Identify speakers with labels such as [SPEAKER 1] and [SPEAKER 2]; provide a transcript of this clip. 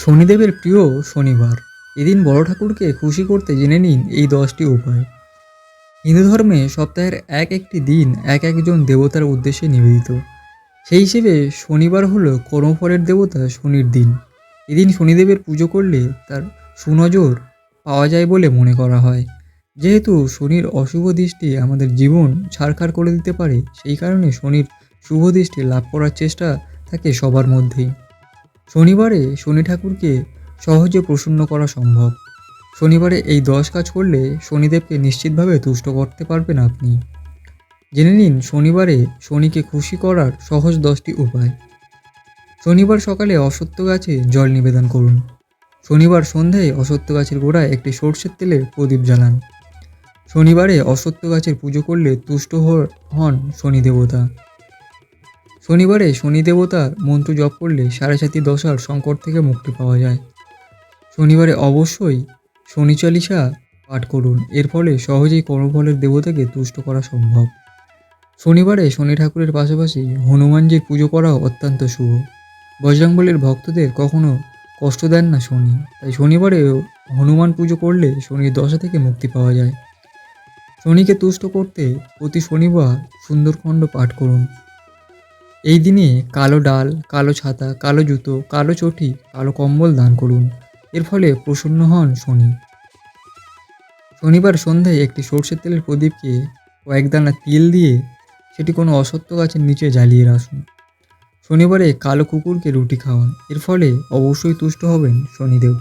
[SPEAKER 1] শনিদেবের প্রিয় শনিবার। এদিন বড় ঠাকুরকে খুশি করতে জেনে নিন এই দশটি উপায়। হিন্দু ধর্মে সপ্তাহের এক একটি দিন এক একজন দেবতার উদ্দেশ্যে নিবেদিত। সেই হিসেবে শনিবার হলো কর্মফলের দেবতা শনির দিন। এদিন শনিদেবের পুজো করলে তার সুনজর পাওয়া যায় বলে মনে করা হয়। যেহেতু শনির অশুভ দৃষ্টি আমাদের জীবন ছাড়খাড় করে দিতে পারে, সেই কারণে শনির শুভ দৃষ্টি লাভ করার চেষ্টা থাকে সবার মধ্যেই। শনিবারে শনি ঠাকুরকে সহজে প্রসন্ন করা সম্ভব। শনিবারে এই দশ কাজ করলে শনিদেবকে নিশ্চিতভাবে তুষ্ট করতে পারবেন আপনি। জেনে নিন, শনিবারে শনিকে খুশি করার সহজ দশটি উপায়। শনিবার সকালে অসত্য গাছে জল নিবেদন করুন। শনিবার সন্ধ্যায় অসত্য গাছের গোড়ায় একটি সর্ষের তেলের প্রদীপ জ্বালান। শনিবারে অসত্য গাছের পুজো করলে তুষ্ট হন শনি দেবতা। শনিবারে শনি দেবতার মন্ত্র জপ করলে সাড়ে সাতি দশার সংকট থেকে মুক্তি পাওয়া যায়। শনিবারে অবশ্যই শনি চালিসা পাঠ করুন, এর ফলে সহজেই কর্মফলের দেবতাকে তুষ্ট করা সম্ভব। শনিবারে শনি ঠাকুরের পাশাপাশি হনুমানজির পুজো করাও অত্যন্ত শুভ। বজরংবলীর ভক্তদের কখনো কষ্ট দেন না শনি, তাই শনিবারে হনুমান পুজো করলে শনির দশা থেকে মুক্তি পাওয়া যায়। শনিকে তুষ্ট করতে প্রতি শনিবার সুন্দরখণ্ড পাঠ করুন। এই দিনে কালো ডাল, কালো ছাতা, কালো জুতো, কালো চটি, কালো কম্বল দান করুন। এর ফলে প্রসন্ন হন শনি। শনিবার সন্ধ্যায় একটি সর্ষের তেলের প্রদীপকে কয়েক দানা তিল দিয়ে সেটি কোনো অসত্য গাছের নিচে জ্বালিয়ে রাখুন। শনিবারে কালো কুকুরকে রুটি খাওয়ান। এর ফলে অবশ্যই তুষ্ট হবেন শনিদেব।